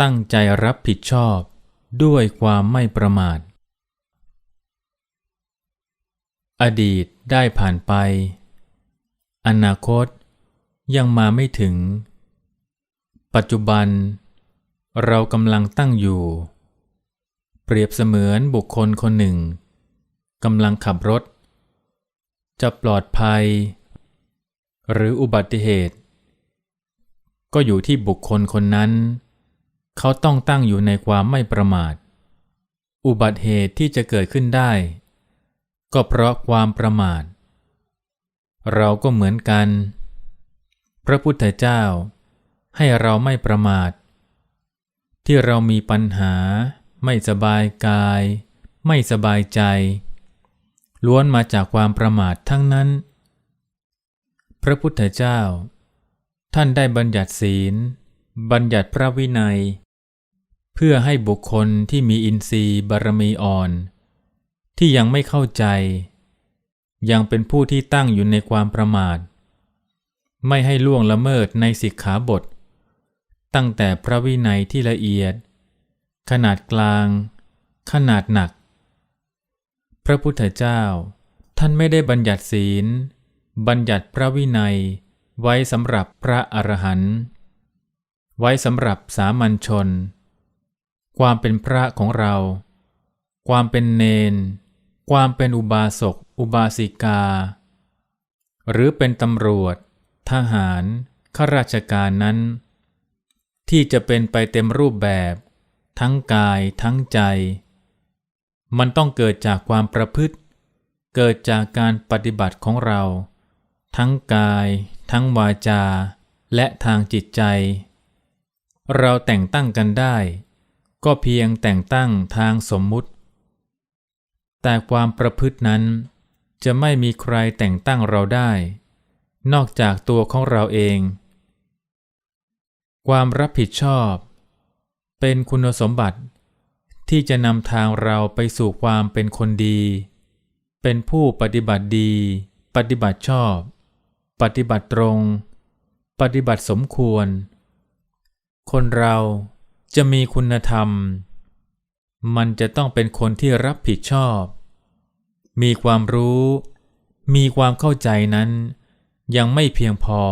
ตั้งใจรับผิดชอบด้วยความไม่ประมาท อดีตได้ผ่านไป อนาคตยังมาไม่ถึง ปัจจุบัน เรากำลังตั้งอยู่ เปรียบเสมือนบุคคลคนหนึ่งกำลังขับรถ จะปลอดภัย หรืออุบัติเหตุ ก็อยู่ที่บุคคลคนนั้น เขาต้องตั้งอยู่ในความไม่ประมาท อุบัติเหตุที่จะเกิดขึ้นได้ ก็เพราะความประมาท เราก็เหมือนกัน พระพุทธเจ้า ให้เราไม่ประมาท ที่เรามีปัญหา ไม่สบายกาย ไม่สบายใจ ล้วนมาจากความประมาททั้งนั้น พระพุทธเจ้า ท่านได้บัญญัติศีลบัญญัติพระวินัย เพื่อให้บุคคลที่มีอินทรีย์บารมีอ่อน ที่ยังไม่เข้าใจ ยังเป็นผู้ที่ตั้งอยู่ในความประมาท ไม่ให้ล่วงละเมิดในสิกขาบท ตั้งแต่พระวินัยที่ละเอียด ขนาดกลาง ขนาดหนัก พระพุทธเจ้า ท่านไม่ได้บัญญัติศีล บัญญัติพระวินัยไว้สำหรับพระอรหันต์ไว้สำหรับสามัญชน ความเป็นพระของเรา ความเป็นเนน ความเป็นอุบาสก อุบาสิกา หรือเป็นตำรวจ ทหาร ข้าราชการนั้น ที่จะเป็นไปเต็มรูปแบบ ทั้งกายทั้งใจ มันต้องเกิดจากความประพฤติ เกิดจากการปฏิบัติของเรา ทั้งกาย ทั้งวาจา และทางจิตใจ เราแต่งตั้งกันได้ ก็เพียงแต่งตั้งทางสมมุติ แต่ความประพฤตินั้น จะไม่มีใครแต่งตั้งเราได้ นอกจากตัวของเราเอง ความรับผิดชอบ เป็นคุณสมบัติที่จะนำทางเราไปสู่ความเป็นคนดี เป็นผู้ปฏิบัติดี ปฏิบัติชอบ ปฏิบัติตรง ปฏิบัติสมควร คนเรา จะมีคุณธรรม มันจะต้องเป็นคนที่รับผิดชอบ มีความรู้ มีความเข้าใจนั้น ยังไม่เพียงพอ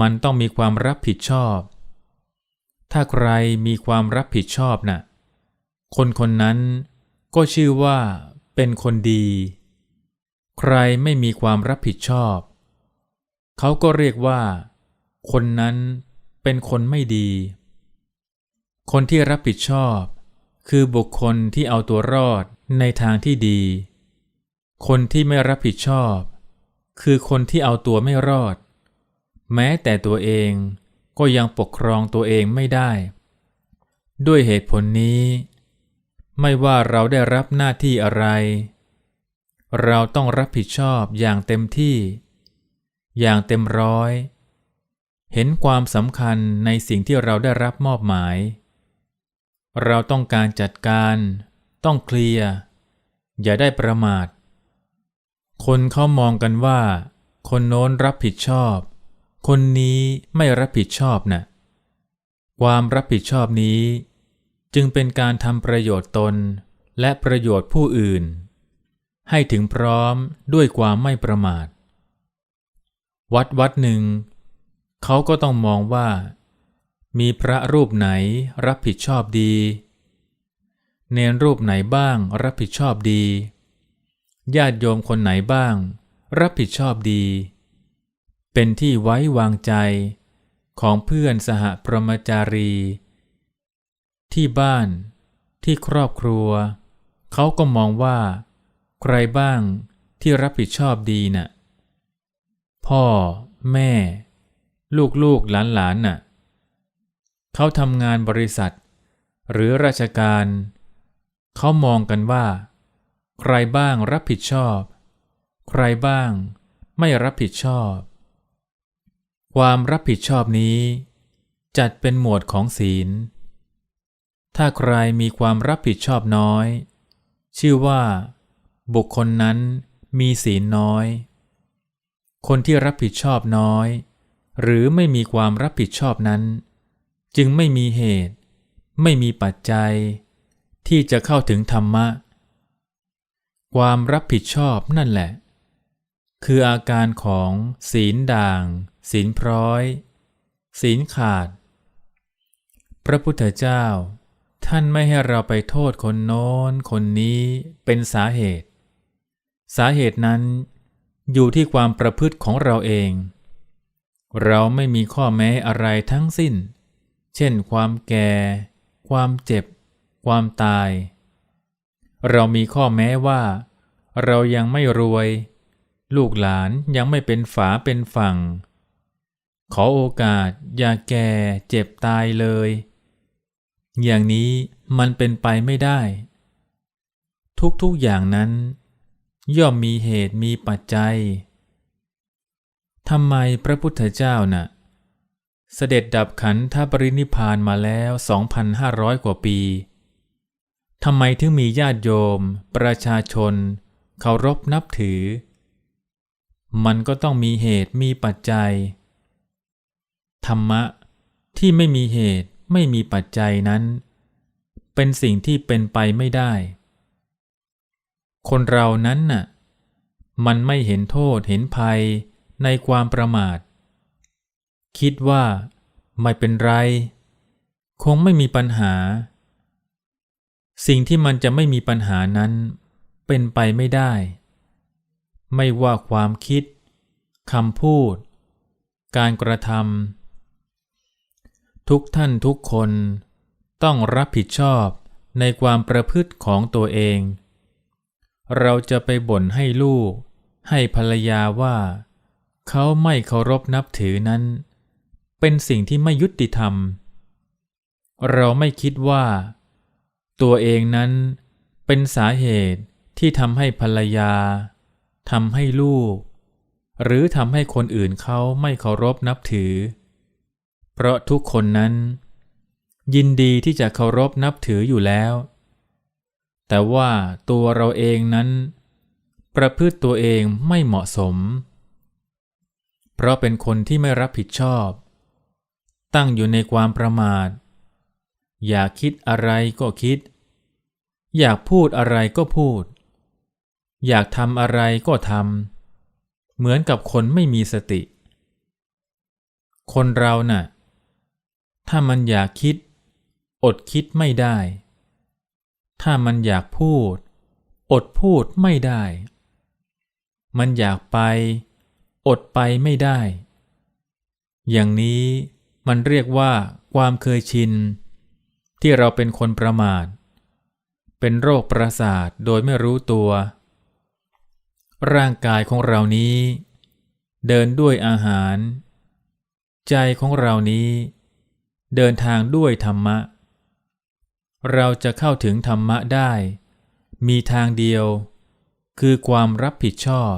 มันต้องมีความรับผิดชอบ ถ้าใครมีความรับผิดชอบนะ่ะ คนคนนั้นก็ชื่อว่าเป็นคนดี ใครไม่มีความรับผิดชอบ เขาก็เรียกว่า คนนั้นเป็นคนไม่ดี คนที่รับผิดชอบ คือบุคคลที่เอาตัวรอดในทางที่ดี คนที่ไม่รับผิดชอบ คือคนที่เอาตัวไม่รอด แม้แต่ตัวเองก็ยังปกครองตัวเองไม่ได้ ด้วยเหตุผลนี้ ไม่ว่าเราได้รับหน้าที่อะไร เราต้องรับผิดชอบอย่างเต็มที่ อย่างเต็มร้อย เห็นความสำคัญในสิ่งที่เราได้รับมอบหมาย เราต้องการจัดการ ต้องเคลียร์อย่าได้ประมาท คนเขามองกันว่า คนโน้นรับผิดชอบ คนนี้ไม่รับผิดชอบนะ่ะความรับผิดชอบนี้ จึงเป็นการทำประโยชน์ตนและประโยชน์ผู้อื่น ให้ถึงพร้อมด้วยความไม่ประมาท วัดวัดหนึ่ง เขาก็ต้องมองว่า มีพระรูปไหนรับผิดชอบดี เนรรูปไหนบ้างรับผิดชอบดี ญาติโยมคนไหนบ้าง รับผิดชอบดี เป็นที่ไว้วางใจของเพื่อนสหพรหมจารี ที่บ้าน ที่ครอบครัว เขาก็มองว่า ใครบ้างที่รับผิดชอบดีน่ะ พ่อ แม่ ลูกๆหลานๆน่ะ เขาทำงานบริษัท หรือราชการ เขามองกันว่า ใครบ้างรับผิดชอบ ใครบ้างไม่รับผิดชอบ ความรับผิดชอบนี้ จัดเป็นหมวดของศีล ถ้าใครมีความรับผิดชอบน้อย ชื่อว่า บุคคลนั้นมีศีลน้อย คนที่รับผิดชอบน้อย หรือไม่มีความรับผิดชอบนั้น จึงไม่มีเหตุ ไม่มีปัจจัย ที่จะเข้าถึงธรรมะ ความรับผิดชอบนั่นแหละ คืออาการของศีลด่าง ศีลพร้อย ศีลขาด พระพุทธเจ้า ท่านไม่ให้เราไปโทษคนโน้นคนนี้เป็นสาเหตุ สาเหตุนั้นอยู่ที่ความประพฤติของเราเอง เราไม่มีข้อแม้อะไรทั้งสิ้น เช่นความแก่ ความเจ็บ ความตาย เรามีข้อแม้ว่า เรายังไม่รวย ลูกหลานยังไม่เป็นฝาเป็นฝั่ง ขอโอกาสอย่าแก่เจ็บตายเลย อย่างนี้มันเป็นไปไม่ได้ ทุกๆอย่างนั้น ย่อมมีเหตุมีปัจจัยทำไมพระพุทธเจ้านะ่ะ เสด็จดับขันธปรินิพานมาแล้ว 2,500 กว่าปีทำไมถึงมีญาติโยม ประชาชนเคารพนับถือ มันก็ต้องมีเหตุมีปัจจัย ธรรมะที่ไม่มีเหตุไม่มีปัจจัยนั้น เป็นสิ่งที่เป็นไปไม่ได้ คนเรานั้นน่ะ มันไม่เห็นโทษเห็นภัยในความประมาท คิดว่าไม่เป็นไร คงไม่มีปัญหา สิ่งที่มันจะไม่มีปัญหานั้นเป็นไปไม่ได้ ไม่ว่าความคิดคำพูด การกระทำทุกท่านทุกคนต้องรับผิดชอบในความประพฤติของตัวเอง เราจะไปบ่นให้ลูก ให้ภรรยาว่า เขาไม่เคารพนับถือนั้น เป็นสิ่งที่ไม่ยุติธรรม เราไม่คิดว่า ตัวเองนั้นเป็นสาเหตุที่ทำให้ภรรยาทำให้ลูก หรือทำให้คนอื่นเขาไม่เคารพนับถือ เพราะทุกคนนั้น ยินดีที่จะเคารพนับถืออยู่แล้ว แต่ว่าตัวเราเองนั้น ประพฤติตัวเองไม่เหมาะสม เพราะเป็นคนที่ไม่รับผิดชอบ ตั้งอยู่ในความประมาท อยากคิดอะไรก็คิด อยากพูดอะไรก็พูด อยากทำอะไรก็ทำเหมือนกับคนไม่มีสติ คนเรานะ่ะ ถ้ามันอยากคิด อดคิดไม่ได้ ถ้ามันอยากพูด อดพูดไม่ได้ มันอยากไป อดไปไม่ได้ อย่างนี้ มันเรียกว่าความเคยชิน ที่เราเป็นคนประมาท เป็นโรคประสาทโดยไม่รู้ตัว ร่างกายของเรานี้ เดินด้วยอาหาร ใจของเรานี้ เดินทางด้วยธรรมะ เราจะเข้าถึงธรรมะได้ มีทางเดียว คือความรับผิดชอบ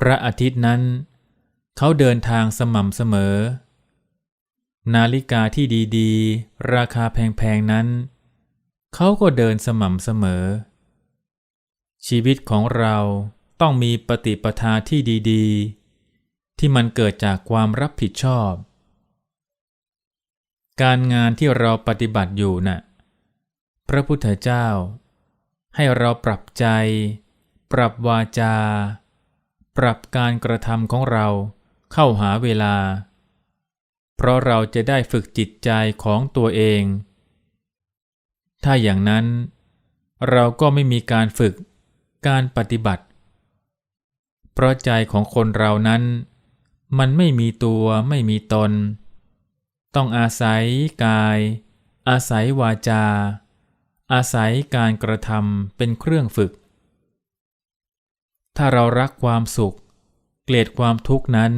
พระอาทิตย์นั้น เขาเดินทางสม่ำเสมอ นาฬิกาที่ดีๆ ราคาแพงๆนั้น เขาก็เดินสม่ำเสมอ ชีวิตของเราต้องมีปฏิปทาที่ดีๆ ที่มันเกิดจากความรับผิดชอบ การงานที่เราปฏิบัติอยู่นะ่ะ พระพุทธเจ้า ให้เราปรับใจ ปรับวาจา ปรับการกระทำของเราเข้าหาเวลา เพราะเราจะได้ฝึกจิตใจของตัวเอง ถ้าอย่างนั้น เราก็ไม่มีการฝึกการปฏิบัติ เพราะใจของคนเรานั้น มันไม่มีตัวไม่มีตน ต้องอาศัยกาย อาศัยวาจา อาศัยการกระทำเป็นเครื่องฝึก ถ้าเรารักความสุข เกลียดความทุกข์นั้น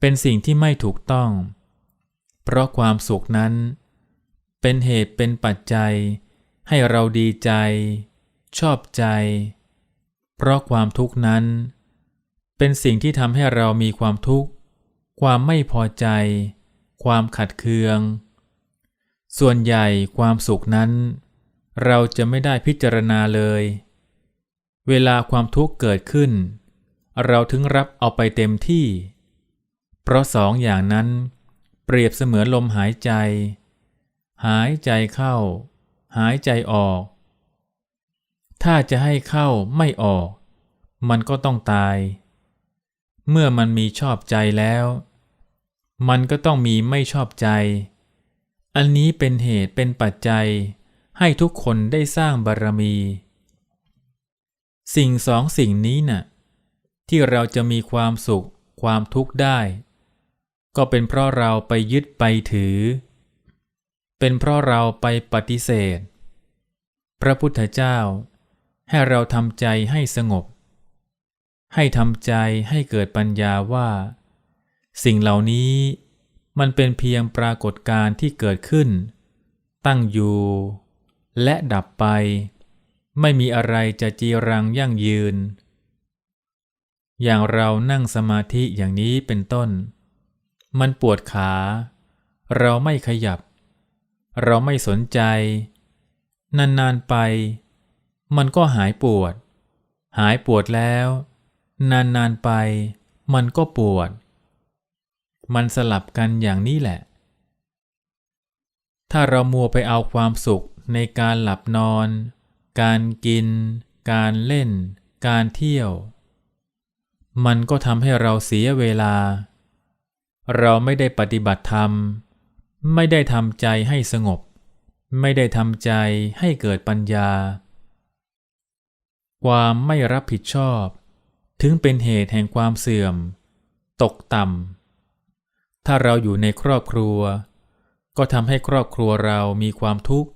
เป็นสิ่งที่ไม่ถูกต้อง เพราะความสุขนั้น เป็นเหตุเป็นปัจจัย ให้เราดีใจ ชอบใจ เพราะความทุกข์นั้น เป็นสิ่งที่ทำให้เรามีความทุกข์ ความไม่พอใจ ความขัดเคือง ส่วนใหญ่ความสุขนั้น เราจะไม่ได้พิจารณาเลย เวลาความทุกข์เกิดขึ้น เราถึงรับเอาไปเต็มที่ เพราะสองอย่างนั้นเปรียบเสมือนลมหายใจ หายใจเข้า หายใจออก ถ้าจะให้เข้าไม่ออก มันก็ต้องตาย เมื่อมันมีชอบใจแล้ว มันก็ต้องมีไม่ชอบใจ อันนี้เป็นเหตุเป็นปัจจัยให้ทุกคนได้สร้างบารมี สิ่งสองสิ่งนี้น่ะที่เราจะมีความสุขความทุกข์ได้ ก็เป็นเพราะเราไปยึดไปถือ เป็นเพราะเราไปปฏิเสธ พระพุทธเจ้า ให้เราทำใจให้สงบ ให้ทำใจให้เกิดปัญญาว่า สิ่งเหล่านี้มันเป็นเพียงปรากฏการณ์ที่เกิดขึ้น ตั้งอยู่ และดับไป ไม่มีอะไรจะจีรังยั่งยืน อย่างเรานั่งสมาธิอย่างนี้เป็นต้น มันปวดขา เราไม่ขยับ เราไม่สนใจ นานๆไป มันก็หายปวด หายปวดแล้ว นานๆไป มันก็ปวด มันสลับกันอย่างนี้แหละ ถ้าเรามัวไปเอาความสุขในการหลับนอน การกิน การเล่น การเที่ยว มันก็ทำให้เราเสียเวลา เราไม่ได้ปฏิบัติธรรม ไม่ได้ทำใจให้สงบ ไม่ได้ทำใจให้เกิดปัญญา ความไม่รับผิดชอบ ถึงเป็นเหตุแห่งความเสื่อม ตกต่ำถ้าเราอยู่ในครอบครัว ก็ทำให้ครอบครัวเรามีความทุกข์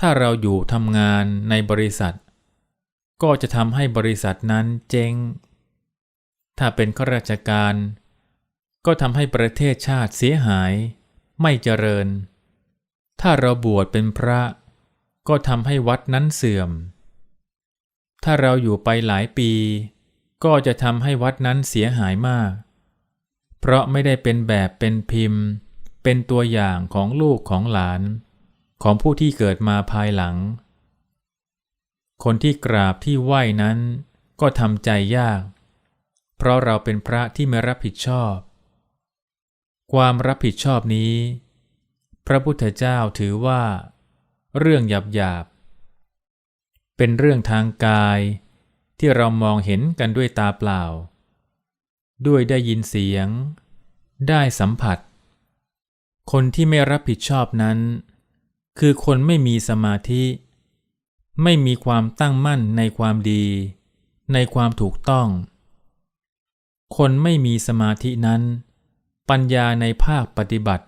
ถ้าเราอยู่ทำงานในบริษัท ก็จะทำให้บริษัทนั้นเจ๊งถ้าเป็นข้าราชการ ก็ทำให้ประเทศชาติเสียหาย ไม่เจริญ ถ้าเราบวชเป็นพระ ก็ทำให้วัดนั้นเสื่อม ถ้าเราอยู่ไปหลายปี ก็จะทำให้วัดนั้นเสียหายมาก เพราะไม่ได้เป็นแบบเป็นพิมพ์ เป็นตัวอย่างของลูกของหลาน ของผู้ที่เกิดมาภายหลัง คนที่กราบที่ไหว้นั้น ก็ทำใจยาก เพราะเราเป็นพระที่ไม่รับผิดชอบ ความรับผิดชอบนี้ พระพุทธเจ้าถือว่า เรื่องหยาบหยาบๆเป็นเรื่องทางกายที่เรามองเห็นกันด้วยตาเปล่า ด้วยได้ยินเสียง ได้สัมผัส คนที่ไม่รับผิดชอบนั้น คือคนไม่มีสมาธิ ไม่มีความตั้งมั่นในความดี ในความถูกต้อง คนไม่มีสมาธินั้น ปัญญาในภาคปฏิบัติ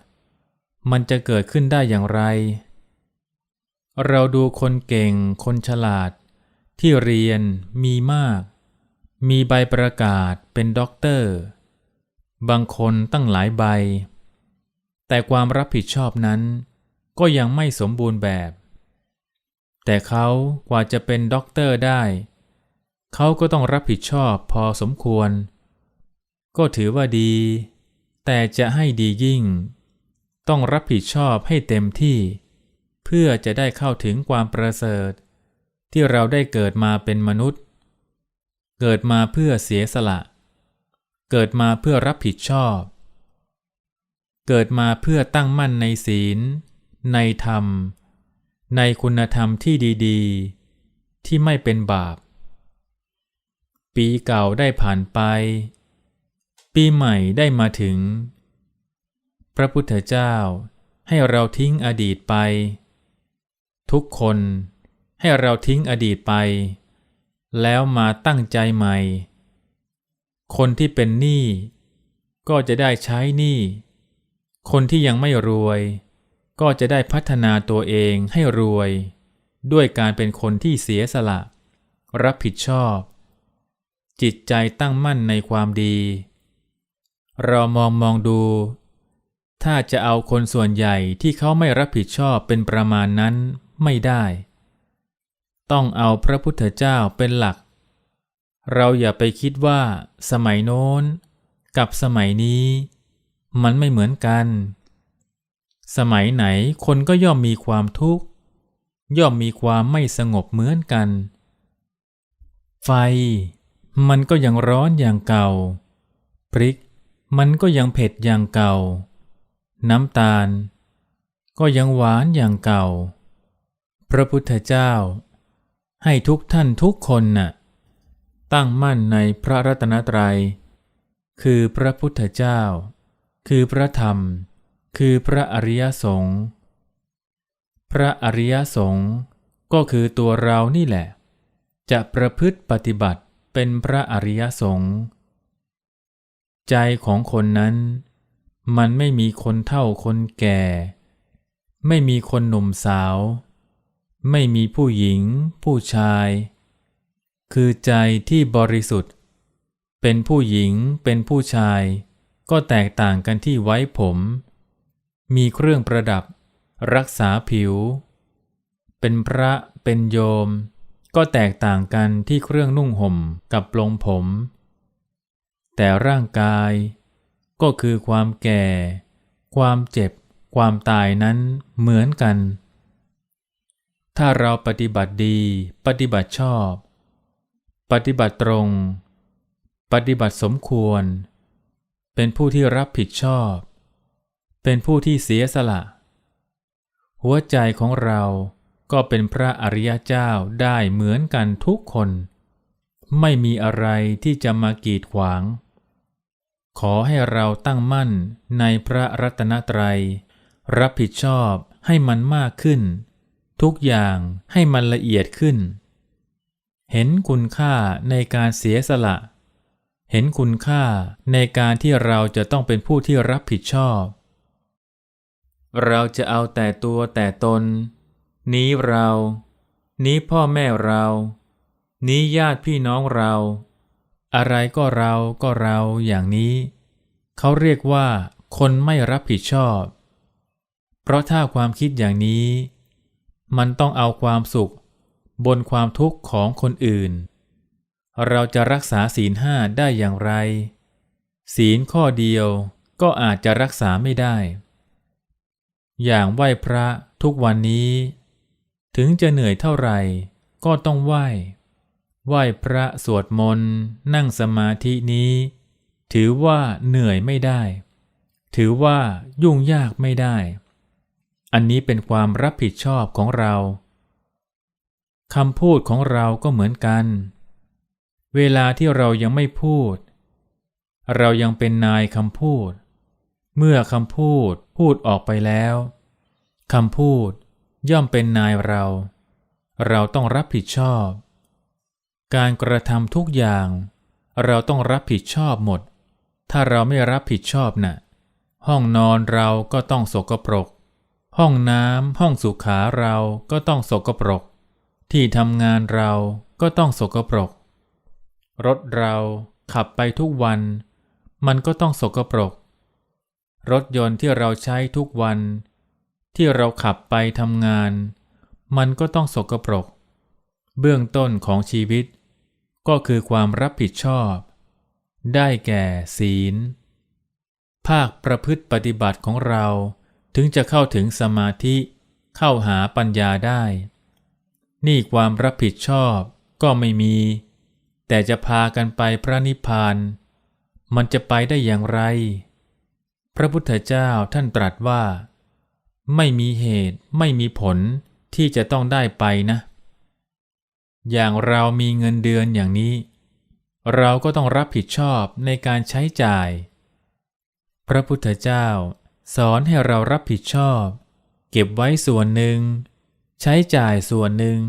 มันจะเกิดขึ้นได้อย่างไร เราดูคนเก่ง คนฉลาด ที่เรียนมีมาก มีใบประกาศเป็นด็อกเตอร์ บางคนตั้งหลายใบ แต่ความรับผิดชอบนั้น ก็ยังไม่สมบูรณ์แบบ แต่เขากว่าจะเป็นด็อกเตอร์ได้ เขาก็ต้องรับผิดชอบพอสมควร ก็ถือว่าดี แต่จะให้ดียิ่ง ต้องรับผิดชอบให้เต็มที่ เพื่อจะได้เข้าถึงความประเสริฐ ที่เราได้เกิดมาเป็นมนุษย์ เกิดมาเพื่อเสียสละ เกิดมาเพื่อรับผิดชอบ เกิดมาเพื่อตั้งมั่นในศีล ในธรรม ในคุณธรรมที่ดีๆ ที่ไม่เป็นบาป ปีเก่าได้ผ่านไป ปีใหม่ได้มาถึง พระพุทธเจ้าให้เราทิ้งอดีตไป ทุกคนให้เราทิ้งอดีตไป แล้วมาตั้งใจใหม่ คนที่เป็นหนี้ก็จะได้ใช้หนี้ คนที่ยังไม่รวย ก็จะได้พัฒนาตัวเองให้รวย ด้วยการเป็นคนที่เสียสละ รับผิดชอบ จิตใจตั้งมั่นในความดี เรามองมองดู ถ้าจะเอาคนส่วนใหญ่ที่เขาไม่รับผิดชอบเป็นประมาณนั้นไม่ได้ ต้องเอาพระพุทธเจ้าเป็นหลัก เราอย่าไปคิดว่า สมัยโน้น กับสมัยนี้ มันไม่เหมือนกัน สมัยไหนคนก็ย่อมมีความทุกข์ ย่อมมีความไม่สงบเหมือนกัน ไฟ มันก็ยังร้อนอย่างเก่า พริก มันก็ยังเผ็ดอย่างเก่า น้ำตาล ก็ยังหวานอย่างเก่า พระพุทธเจ้า ให้ทุกท่านทุกคนน่ะตั้งมั่นในพระรัตนตรัย คือพระพุทธเจ้า คือพระธรรม คือพระอริยสงฆ์พระอริยสงฆ์ก็คือตัวเรานี่แหละ จะประพฤติปฏิบัติเป็นพระอริยสงฆ์ ใจของคนนั้น มันไม่มีคนเท่าคนแก่ ไม่มีคนหนุ่มสาว ไม่มีผู้หญิง ผู้ชาย คือใจที่บริสุทธิ์ เป็นผู้หญิงเป็นผู้ชาย ก็แตกต่างกันที่ไว้ผม มีเครื่องประดับ รักษาผิว เป็นพระเป็นโยม ก็แตกต่างกันที่เครื่องนุ่งห่มกับปลงผม แต่ร่างกาย ก็คือความแก่ ความเจ็บ ความตายนั้นเหมือนกัน ถ้าเราปฏิบัติดี ปฏิบัติชอบ ปฏิบัติตรง ปฏิบัติสมควร เป็นผู้ที่รับผิดชอบ เป็นผู้ที่เสียสละ หัวใจของเราก็เป็นพระอริยเจ้าได้เหมือนกันทุกคน ไม่มีอะไรที่จะมากีดขวาง ขอให้เราตั้งมั่นในพระรัตนตรัย รับผิดชอบให้มันมากขึ้น ทุกอย่างให้มันละเอียดขึ้น เห็นคุณค่าในการเสียสละ เห็นคุณค่าในการที่เราจะต้องเป็นผู้ที่รับผิดชอบ เราจะเอาแต่ตัวแต่ตน นี้เรา นี้พ่อแม่เรา นี้ญาติพี่น้องเรา อะไรก็เราก็เราอย่างนี้ เขาเรียกว่า คนไม่รับผิดชอบ เพราะถ้าความคิดอย่างนี้ มันต้องเอาความสุข บนความทุกข์ของคนอื่น เราจะรักษาศีลห้าได้อย่างไร ศีลข้อเดียวก็อาจจะรักษาไม่ได้ อย่างไหว้พระทุกวันนี้ ถึงจะเหนื่อยเท่าไหร่ก็ต้องไหว้ ไหว้พระสวดมนต์ นั่งสมาธินี้ ถือว่าเหนื่อยไม่ได้ ถือว่ายุ่งยากไม่ได้ อันนี้เป็นความรับผิดชอบของเราคำพูดของเราก็เหมือนกัน เวลาที่เรายังไม่พูด เรายังเป็นนายคำพูด เมื่อคำพูดพูดออกไปแล้วคำพูดย่อมเป็นนายเรา เราต้องรับผิดชอบ การกระทำทุกอย่าง เราต้องรับผิดชอบหมด ถ้าเราไม่รับผิดชอบนะ่ะ ห้องนอนเราก็ต้องสกปรก ห้องน้ำห้องสุขาเราก็ต้องสกปรก ที่ทำงานเราก็ต้องสกปรก รถเราขับไปทุกวัน มันก็ต้องสกปรก รถยนต์ที่เราใช้ทุกวัน ที่เราขับไปทำงาน มันก็ต้องสกปรก เบื้องต้นของชีวิต ก็คือความรับผิดชอบ ได้แก่ศีล ภาคประพฤติปฏิบัติของเราถึงจะเข้าถึงสมาธิเข้าหาปัญญาได้ นี่ความรับผิดชอบก็ไม่มี แต่จะพากันไปพระนิพพาน มันจะไปได้อย่างไร พระพุทธเจ้าท่านตรัสว่า ไม่มีเหตุไม่มีผลที่จะต้องได้ไปนะ อย่างเรามีเงินเดือนอย่างนี้ เราก็ต้องรับผิดชอบในการใช้จ่าย พระพุทธเจ้าสอนให้เรารับผิดชอบ เก็บไว้ส่วนหนึ่ง ใช้จ่ายส่วนหนึ่ง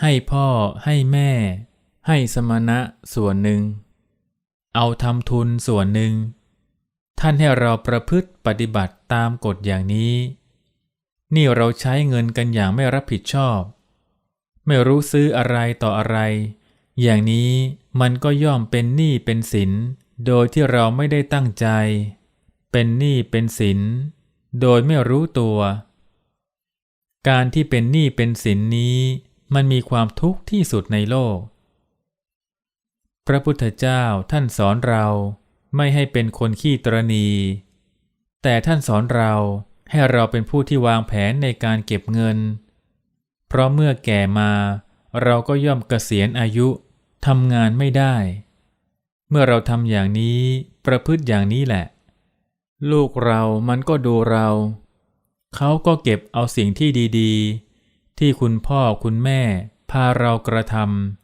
ให้พ่อให้แม่ ให้สมณะส่วนหนึ่ง เอาทำทุนส่วนหนึ่ง ท่านให้เราประพฤติปฏิบัติตามกฎอย่างนี้ นี่เราใช้เงินกันอย่างไม่รับผิดชอบ ไม่รู้ซื้ออะไรต่ออะไร อย่างนี้มันก็ย่อมเป็นหนี้เป็นสิน โดยที่เราไม่ได้ตั้งใจ เป็นหนี้เป็นสิน โดยไม่รู้ตัว การที่เป็นหนี้เป็นสินนี้ มันมีความทุกข์ที่สุดในโลก พระพุทธเจ้าท่านสอนเราไม่ให้เป็นคนขี้ตรณี แต่ท่านสอนเราให้เราเป็นผู้ที่วางแผนในการเก็บเงิน เพราะเมื่อแก่มา เราก็ย่อมเกษียณอายุทำงานไม่ได้ เมื่อเราทำอย่างนี้ประพฤติอย่างนี้แหละ ลูกเรามันก็ดูเรา เขาก็เก็บเอาสิ่งที่ดีๆ ที่คุณพ่อคุณแม่ พาเรากระท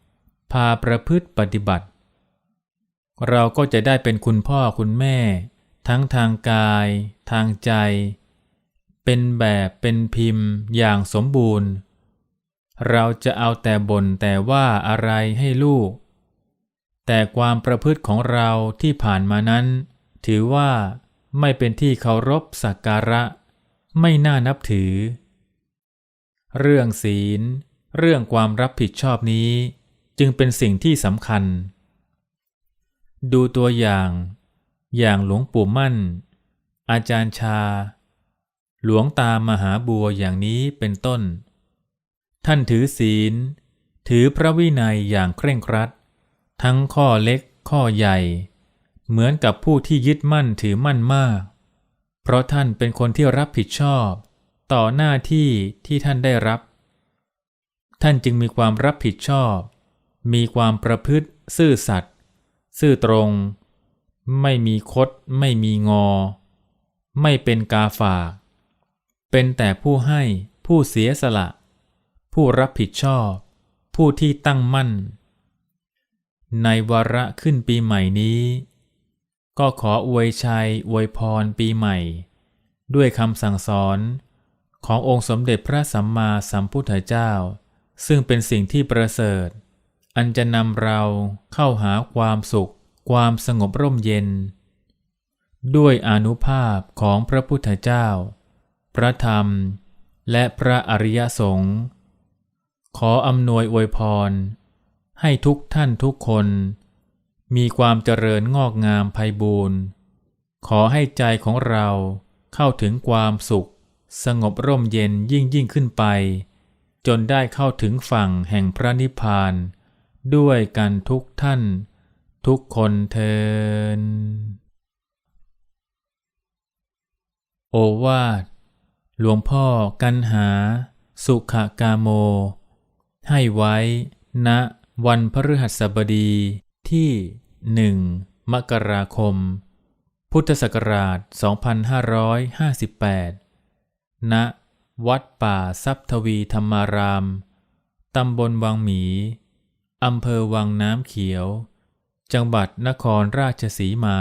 ำพาประพฤติปฏิบัติ เราก็จะได้เป็นคุณพ่อคุณแม่ ทั้งทางกาย ทางใจ เป็นแบบเป็นพิมพ์อย่างสมบูรณ์ เราจะเอาแต่บ่นแต่ว่าอะไรให้ลูก แต่ความประพฤติของเราที่ผ่านมานั้น ถือว่าไม่เป็นที่เคารพสักการะ ไม่น่านับถือ เรื่องศีล เรื่องความรับผิดชอบนี้ จึงเป็นสิ่งที่สำคัญ ดูตัวอย่าง อย่างหลวงปู่มั่น อาจารย์ชา หลวงตามหาบัวอย่างนี้เป็นต้น ท่านถือศีล ถือพระวินัยอย่างเคร่งครัด ทั้งข้อเล็กข้อใหญ่ เหมือนกับผู้ที่ยึดมั่นถือมั่นมาก เพราะท่านเป็นคนที่รับผิดชอบ ต่อหน้าที่ที่ท่านได้รับ ท่านจึงมีความรับผิดชอบ มีความประพฤติซื่อสัตย์ซื่อตรง ไม่มีคด ไม่มีงอ ไม่เป็นกาฝาก เป็นแต่ผู้ให้ผู้เสียสละ ผู้รับผิดชอบ ผู้ที่ตั้งมั่น ในวาระขึ้นปีใหม่นี้ ก็ขออวยชัยอวยพรปีใหม่ ด้วยคำสั่งสอนขององค์สมเด็จพระสัมมาสัมพุทธเจ้า ซึ่งเป็นสิ่งที่ประเสริฐ อันจะนำเราเข้าหาความสุข ความสงบร่มเย็น ด้วยอนุภาพของพระพุทธเจ้า พระธรรม และพระอริยสงฆ์ ขออำนวยอวยพร ให้ทุกท่านทุกคน มีความเจริญงอกงามไพบูรณ์ ขอให้ใจของเราเข้าถึงความสุข สงบร่มเย็นยิ่งยิ่งขึ้นไป จนได้เข้าถึงฝั่งแห่งพระนิพพาน ด้วยกันทุกท่าน ทุกคนเทินโอวาทหลวงพ่อกันหา สุขกาโม ให้ไว้ณวันพฤหัสบดีที่หนึ่งมกราคม พุทธศักราช 2558 ณ วัดป่าทรัพทวีธรรมาราม ตำบลวังหมี อำเภอวังน้ำเขียว จังหวัดนครราชสีมา